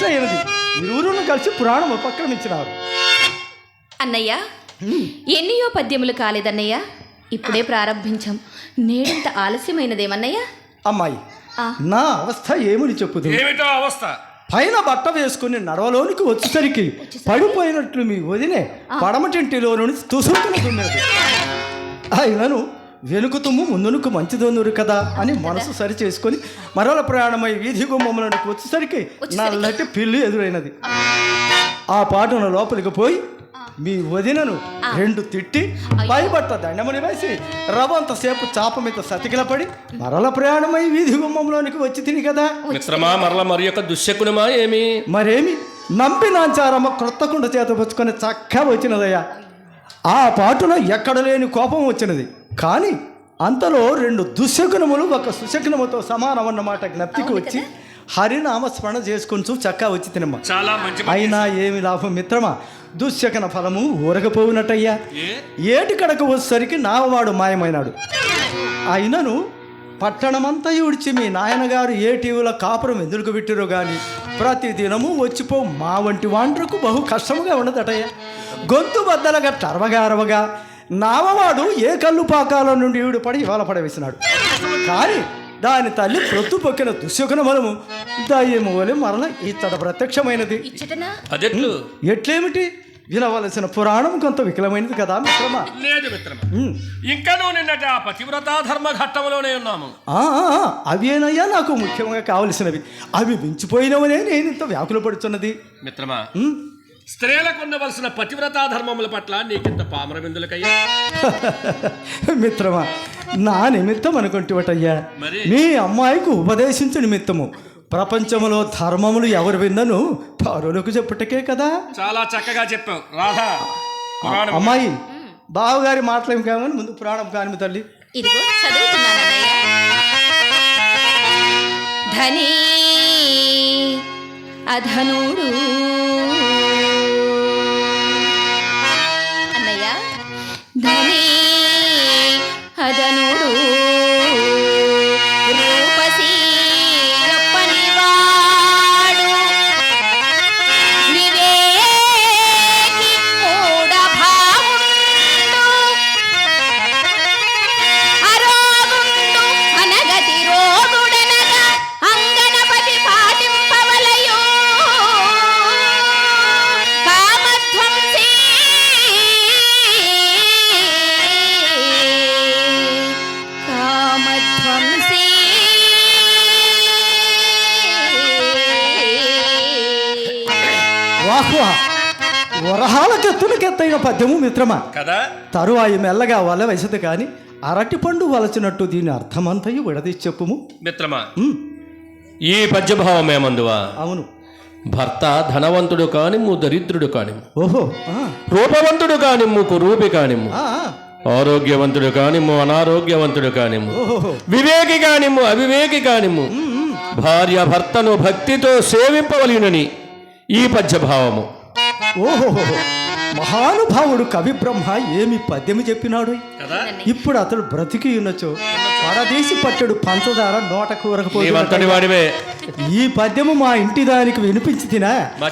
ఇట్లయినది ఇరువురును కలిసి పురాణం ఉపక్రమించినారు. అన్నయ్య ఎన్నియో పద్యములు కాలేదన్నయ్య? ఇప్పుడే ప్రారంభించాం. నేడింత ఆలస్యమైనదేమన్నయ్య? అమ్మాయి. నా అవస్థ ఏమని చెప్పుదు? ఏమిటో అవస్థ? పైన బట్ట వేసుకుని నడవలోనికి వచ్చేసరికి పడిపోయినట్లు మీ వదినే పడమటింటిలో నుండి తుసుకుని అయినను వెనుక తుమ్ము ముందునుకు మంచిదోనురు కదా అని మనసు సరి చేసుకొని మరల ప్రయాణమై వీధి గుమ్మములకు వచ్చేసరికి నల్లటి పిల్లి ఎదురైనది. ఆ పాటను లోపలికి పోయి మీ వదినను రెండు తిట్టి బట్ట దండముని వేసి రవంతసేపు చాప మీద సతికిలపడి మరల ప్రయాణమై వీధి గుమ్మంలోనికి వచ్చి తిని కదా. మిత్రమా మరల మరి యొక్క దుశ్శకునమా ఏమి? మరేమి? నంపి నాంచారమ్మ క్రొత్త కుండ చేత పుచ్చుకొని చక్కగా వచ్చినదయ్యా. ఆ పాటున ఎక్కడ లేని కోపం వచ్చినది. కానీ అంతలో రెండు దుశ్శకునములు ఒక సుశకునముతో సమానమన్నమాట జ్ఞప్తికి వచ్చి హరినామ స్మరణ చేసుకుంటూ చక్కా వచ్చి తినమ్మ. చాలా మంచి అయినా ఏమి లాభం మిత్రమా? దుశ్శకన ఫలము ఊరకపోవునట్టయ్యా ఏ? ఏటి కడకు వచ్చేసరికి నావవాడు మాయమైనాడు. అయినను పట్టణమంతా ఉడిచి మీ నాయనగారు ఏ టీవీలో కాపురం ఎందుకు పెట్టిరో గాని ప్రతి దినము వచ్చిపో మా వంటి వాండ్రకు బహు కష్టముగా ఉండదటయ్య గొంతు బద్దలగా టర్వగా అరవగా నావవాడు ఏ కళ్ళు పాకాల నుండి ఈడు పడి ఇవాళ పడవేసినాడు. కానీ దాని తల్లి ప్రొత్తు పొక్కిన దుశ్శకున బలము దయ్యము వలె మరల ఇత్తడ ప్రత్యక్షమైనది. ఎట్లేమిటి? వినవలసిన పురాణం కొంత వికలమైనది కదా మిత్రమా? లేదు మిత్రమా. ఇంకా నువ్వు నిన్నటి ఆ పతివ్రతా ధర్మ ఘట్టంలోనే ఉన్నాము. అవేనయ్యా నాకు ముఖ్యంగా కావలసినవి. అవి మించిపోయినవనే నేను ఇంత వ్యాకుల పడుతున్నది మిత్రమా. స్త్రీలకు ఉండవలసిన పతివ్రతా ధర్మముల పట్ల నీకింత పామరమిందులకయ్యా మిత్రమా నా నిమిత్తం అనుకుంటువటయ్యా. మరి? నీ అమ్మాయికి ఉపదేశించు నిమిత్తము. ప్రపంచములో ధర్మములు ఎవరు విన్నను పరులకు చెప్పుటకే కదా. చాలా చక్కగా చెప్పావు. రాధా పురాణం. అమ్మాయి బావగారి మాటలేం కామని ముందు పురాణం కాని తల్లి. ఇదిగో చదువుతున్నానన్నయ్య ధనీ అధనుడు కెత్తులకెత్తైన పద్యము మిత్రమా? కదా? తరువాయి మెల్లగా వల వసతి కాని అరటి పండు వలచినట్టు దీని అర్థమంతయు విడదీసి చెప్పుము. మిత్రమా ఈ పద్యభావం ఏమందువా అవును. భర్త ధనవంతుడు కానిమ్ము దరిద్రుడు కానిమ్ము. ఓహో రూపవంతుడు కానిమ్ము కురూపి కానిమ్ము. ఆరోగ్యవంతుడు కానిమ్ము అనారోగ్యవంతుడు కానిమ్ము. ఓహో వివేకి కానిమ్ము అవివేకి కానిమ్ము. భార్య భర్తను భక్తితో సేవింపవలయునని ఈ పద్యభావము. ఓహో. మహానుభావుడు కవి బ్రహ్మ ఏమి పద్యము చెప్పినాడు? ఇప్పుడు అతడు బ్రతికి ఉన్నచో పడదీసి పట్టడు పంచదార నోట కూరకపోతే వాడివే. ఈ పద్యము మా ఇంటి దానికి వినిపించి తినా మా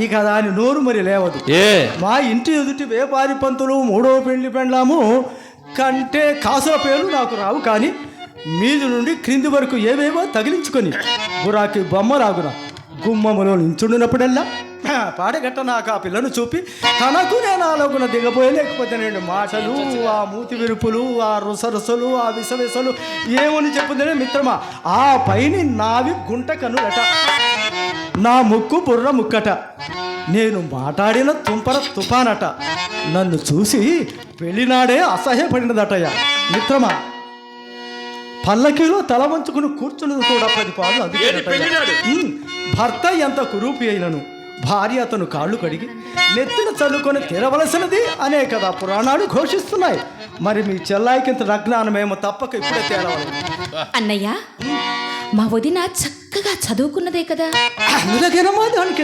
ఇక దాని నోరు మరి లేవదు. ఏ? మా ఇంటి ఎదుటి వేపారి పంతులు మూడో పెళ్ళి పెండ్లాము కంటే కాసుల పేర్లు నాకు రావు కానీ మీది నుండి క్రింది వరకు ఏవేవో తగిలించుకొని బురాకి బొమ్మలాగున గుమ్మములో నించుండినప్పుడల్లా పాడగట్ట నాకు ఆ పిల్లను చూపి తనకు నేను ఆలోకున దిగబోయే లేకపోతే నేను మాటలు ఆ మూతి విరుపులు ఆ రుసరుసలు ఆ విసవిసలు ఏమని చెప్పుందనే మిత్రమా? ఆ పైని నావి గుంట కనులట నా ముక్కు బుర్ర ముక్కట. నేను మాట్లాడిన తుంపర తుఫానట నన్ను చూసి వెళ్ళినాడే అసహ్యపడినదటయ్య. మిత్రమా పల్లకిలో తల వంచుకుని కూర్చున్నది కూడా పది పాలు? అందుకే భర్త ఎంత కురూపి అయినను? భార్య అతను కాళ్ళు కడిగి నెత్తిన చల్లుకొని తీరవలసినది అనే కదా పురాణాలు ఘోషిస్తున్నాయి. మరి మీ చెల్లాయికింత నగ్నానమేమో తప్పక ఇప్పుడే తేలవాలి. అన్నయ్య మా వదిన చక్కగా చదువుకున్నదే కదా. అందులకేనమ్మా దానికి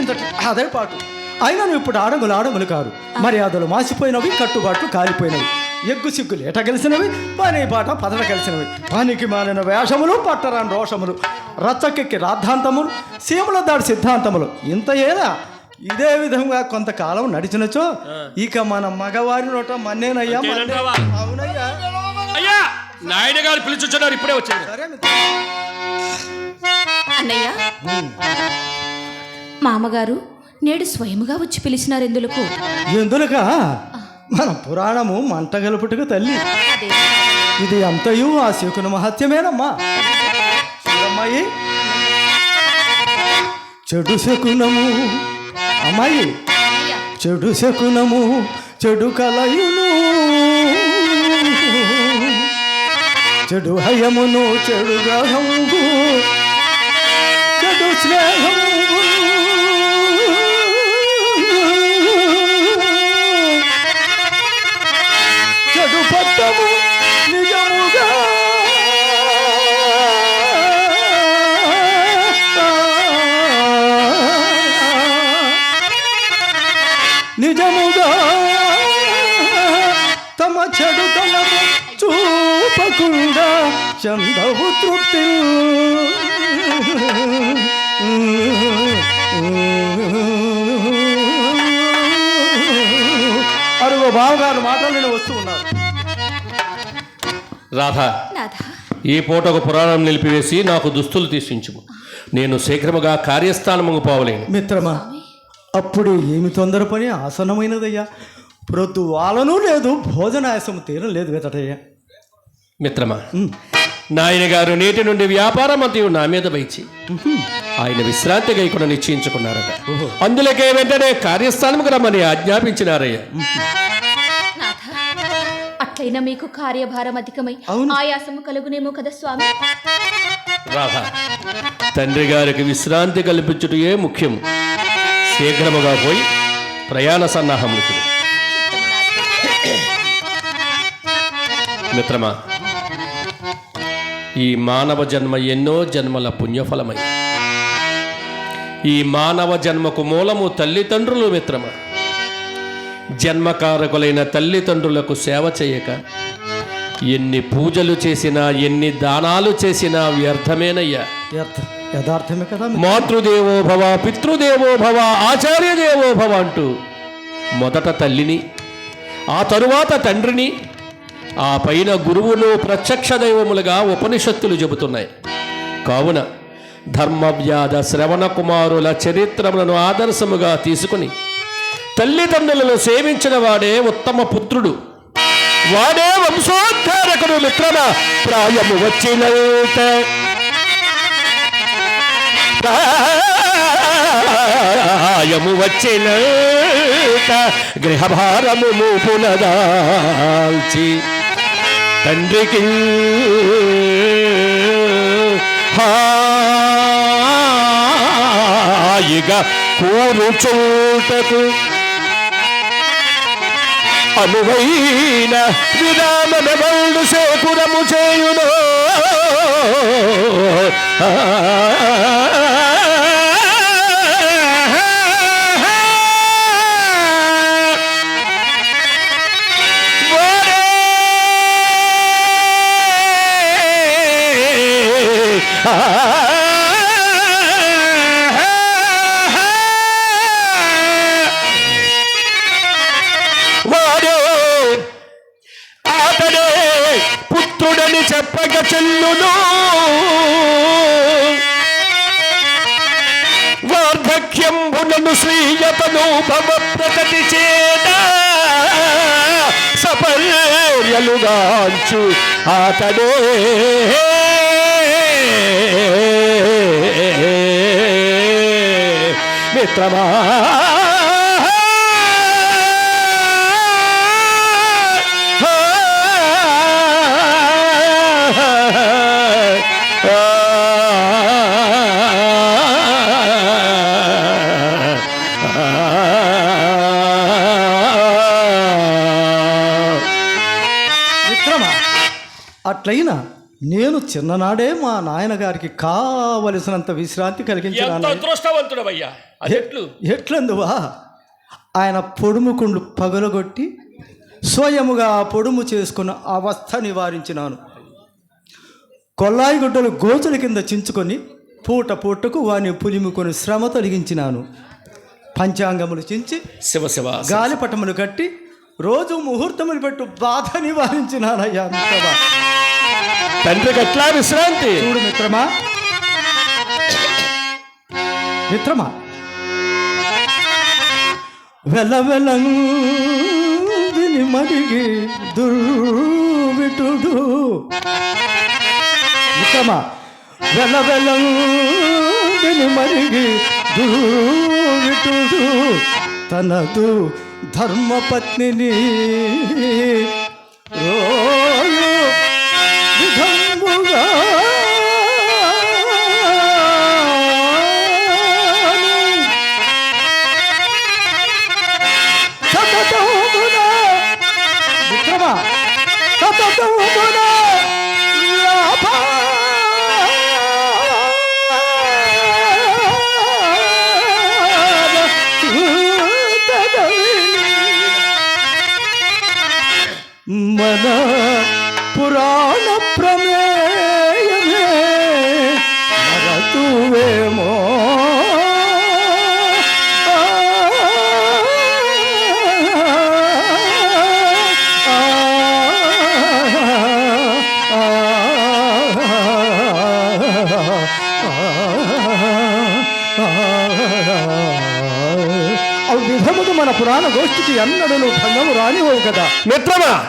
అదే పాటు. అయినా ఇప్పుడు ఆడగులు ఆడగులు కారు మర్యాదలు మాసిపోయినవి కట్టుబాట్లు కాలిపోయినవి. ఎగ్గు సిగ్గులు ఎట కలిసినవి పని పాట పదట కలిసినవి పనికి మాలిన వేషములు పట్టరాని రోషములు రచ్చకెక్కి రాద్ధాంతములు సీమల దాడి సిద్ధాంతములు. ఇంత ఏలా ఇదే విధంగా కొంతకాలం నడిచినచో ఇక మన మగవారి నోట మన్నేనయ్యా? అవునయ్యా. అయ్యా నాయుడు గారు పిలుచుచున్నారు ఇప్పుడే వచ్చారు. అన్నయ్య మామగారు నేడు స్వయముగా వచ్చి పిలిచినారు ఎందులకు ఎందులక మన పురాణము మంట గలుపుటకు తల్లి. ఇది అంతయు ఆ శకున మహత్యమేనమ్మా. చూడమ్మాయి. చెడు శకునము. అమ్మాయి. చెడు శకునము చెడు కలయును. చెడు హయమును చెడు గ్రహము చెడు స్నేహము. చందవు తృప్తి అరుగు బావగారు మాటలు నేను వస్తూ ఉన్నారు. రాధా ఈ పూటకు పురాణం నిలిపివేసి నాకు దుస్తులు తీసించుము. నేను శీఘ్రముగా కార్యస్థానము పోవలేను. మిత్రమా అప్పుడు ఏమి తొందర పని ఆసనమైనదయ్యా? ప్రొద్దు వాళ్ళను లేదు భోజనాయసం తీరం లేదు వెతటయ్యా మిత్రమా నాయన గారు నేటి నుండి వ్యాపారం అంతయు నా మీద వైచి ఆయన విశ్రాంతి గైకున నిశ్చయించుకున్నారట. అందులకే వెంటనే కార్యస్థానముకు రమ్మని ఆజ్ఞాపించినారయ్య. అట్లయినా మీకు కార్యభారం అధికమై. ఆయాసము కలుగునేమో కదా స్వామి? రాధా తండ్రి గారికి విశ్రాంతి కల్పించుటయే ముఖ్యం శీఘ్రముగా పోయి ప్రయాణ సన్నాహములు. మిత్రమా ఈ మానవ జన్మ ఎన్నో జన్మల పుణ్యఫలమై. ఈ మానవ జన్మకు మూలము తల్లిదండ్రులు మిత్రమా. జన్మకారకులైన తల్లిదండ్రులకు సేవ చేయక ఎన్ని పూజలు చేసినా ఎన్ని దానాలు చేసినా వ్యర్థమేనయ్యా. యథార్థమే కదా? మాతృదేవో భవ పితృదేవో భవ ఆచార్య దేవో భవ అంటూ మొదట తల్లిని ఆ తరువాత తండ్రిని ఆ పైన గురువులు ప్రత్యక్ష దైవములుగా ఉపనిషత్తులు చెబుతున్నాయి. కావున ధర్మవ్యాధ శ్రవణ కుమారుల చరిత్రములను ఆదర్శముగా తీసుకుని తల్లిదండ్రులను సేవించిన వాడే ఉత్తమ పుత్రుడు. వాడే వంశోద్ధారకుడు మిత్రమ? ప్రాయము వచ్చిన ప్రాయము వచ్చిన గృహభారము మూపునదాల్చి తండ్రికి హాయిగా కూరుచోటకు అనువైన విరామన వాళ్ళు సేకురము చేయును. అని చెప్పగ చెల్లును. వార్ధక్యంబులను శ్రీయతను భవ ప్రకటి చేత సపర్యలుగాంచు అతడే మిత్రమా అట్లయినా నేను చిన్ననాడే మా నాయనగారికి కావలసినంత విశ్రాంతి కలిగించిన అదృష్టవంతుడవయ్యా? ఎట్లందువా? ఆయన పొడుముకుండు పగలగొట్టి స్వయముగా ఆ పొడుము చేసుకున్న అవస్థ నివారించినాను. కొల్లాయి గుడ్డలు గోచుల కింద చించుకొని పూట పూటకు వాని పులిముకొని శ్రమ తొలగించినాను. పంచాంగములు చించి శివ శివ గాలిపటములు కట్టి రోజు ముహూర్తములు పెట్టు బాధ నివారించినానయ్యా తండ్రికి ఎట్లా విశ్రాంతి. చూడు మిత్రమా. మిత్రమా. వెల వెలందిని మడిగి దుర్విటుడు. మిత్రమా వెల వెలందిని మడిగి దుర్విటుడు. తనదు ధర్మపత్నిని రోజు গঙ্গা విధముగా మన పురాణ గోష్ఠికి ఎన్నడూ భంగము రానివ్వవు కదా. మిత్రమా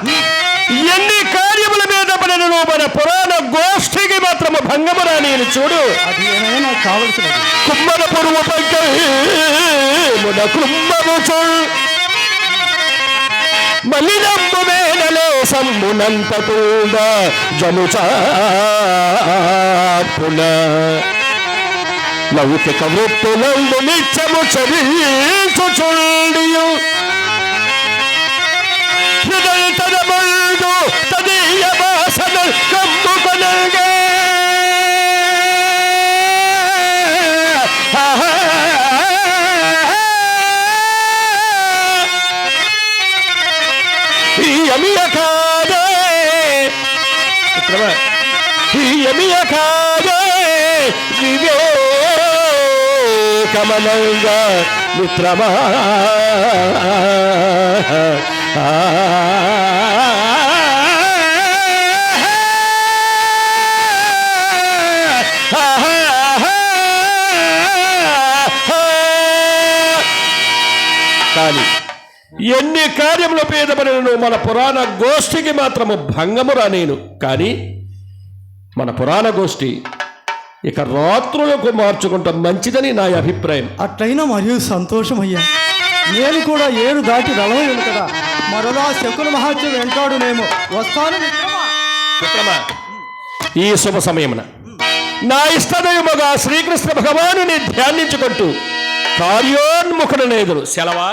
ఎన్ని కార్యముల మీద పడినను మన పురాణ గోష్ఠికి మాత్రము భంగము రాని చూడు. అది ఏమైనా నాకు కావలసినది. కుమ్మల పురుగు పగ్గమున కుమ్మము చూడు. మలినమ్ము మేనలే సమ్మునంత కూడా జనుచాపున లౌకిక వృత్తులందు నిత్యము చరించుచుండియు హృదయ తదమందు తదీయ వాసన కమలంగా మిత్రమా. కానీ ఎన్ని కార్యములు పేదపడినను మన పురాణ గోష్ఠికి మాత్రము భంగము రానేను కానీ మన పురాణ గోష్ఠి ఇక రాత్రులకు మార్చుకుంటాం మంచిదని నా అభిప్రాయం. అట్లయినా మరియు సంతోషమయ్యా నేను కూడా ఏడు దాటి నలవలేను కదా. మరలా శకుల మహాత్యం వెంటాడునేమో వస్తాను మిత్రమా మిత్రమా, ఈ శుభ సమయమున నా ఇష్టదైవముగా శ్రీకృష్ణ భగవానుని ధ్యానించుకుంటూ కార్యోన్ముఖుడు నేదురు సెలవా?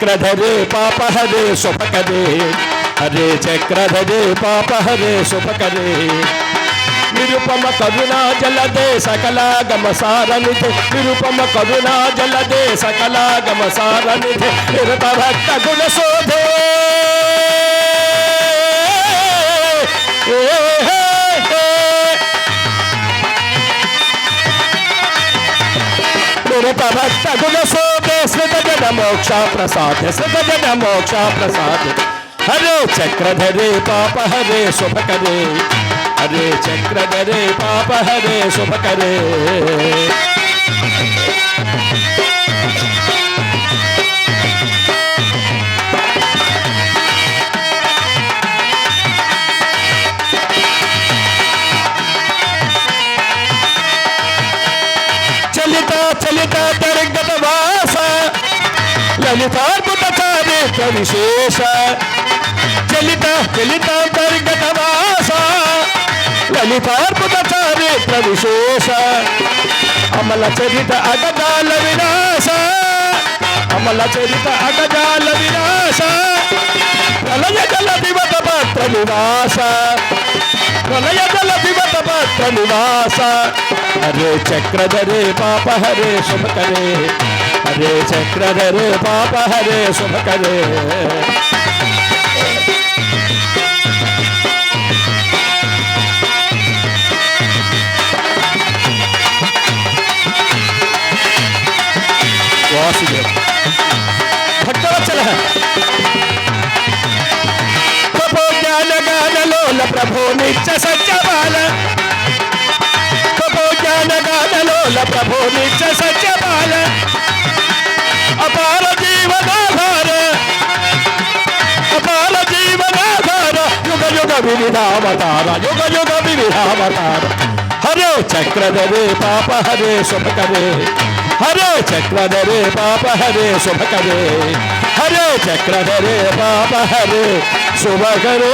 హరే చక్రధరే పాప హరే శుభకరే హరే చక్రధరే పాప హరే శుభకరే నిరుపమ కరుణా జలదే సకలాగమ సారనిధి నిరుపమ కరుణా జలదే సకలాగమ సారనిధి నిరత భక్త గుణ నిరత భక్త గుణ శోభే స్మృత జన మోక్ష ప్రసాద స్మృత జన మోక్ష ప్రసాద హరే చక్రధరే పాప హరే శుభకరే హరే చక్రధరే పాప హరే శుభకరే లలితాద్భుత చారిత్ర విశేష. చలిత చలితాంతర్గత వాస. లలితాద్భుత చారిత్ర విశేష. అమల చరిత అగజాల వినాశ. అమల చరిత అగజాల వినాశ. ప్రళయ జల దివత పాత్ర నివాస. ప్రళయ జల దివత పాత్ర నివాస. హరే చక్రధరే పాప హరే శుభకరే. हरे चक्रधर पाप हरे सुख करे। प्रभु ज्ञान लोल प्रभु नित्य सच యుగ యుగ వివిధావతార యుగ యుగ వివిధావతార హరే చక్రధరే పాప హరే శుభకరే హరే చక్రధరే పాప హరే శుభకరే హరే చక్రధరే పాప హరే శుభకరే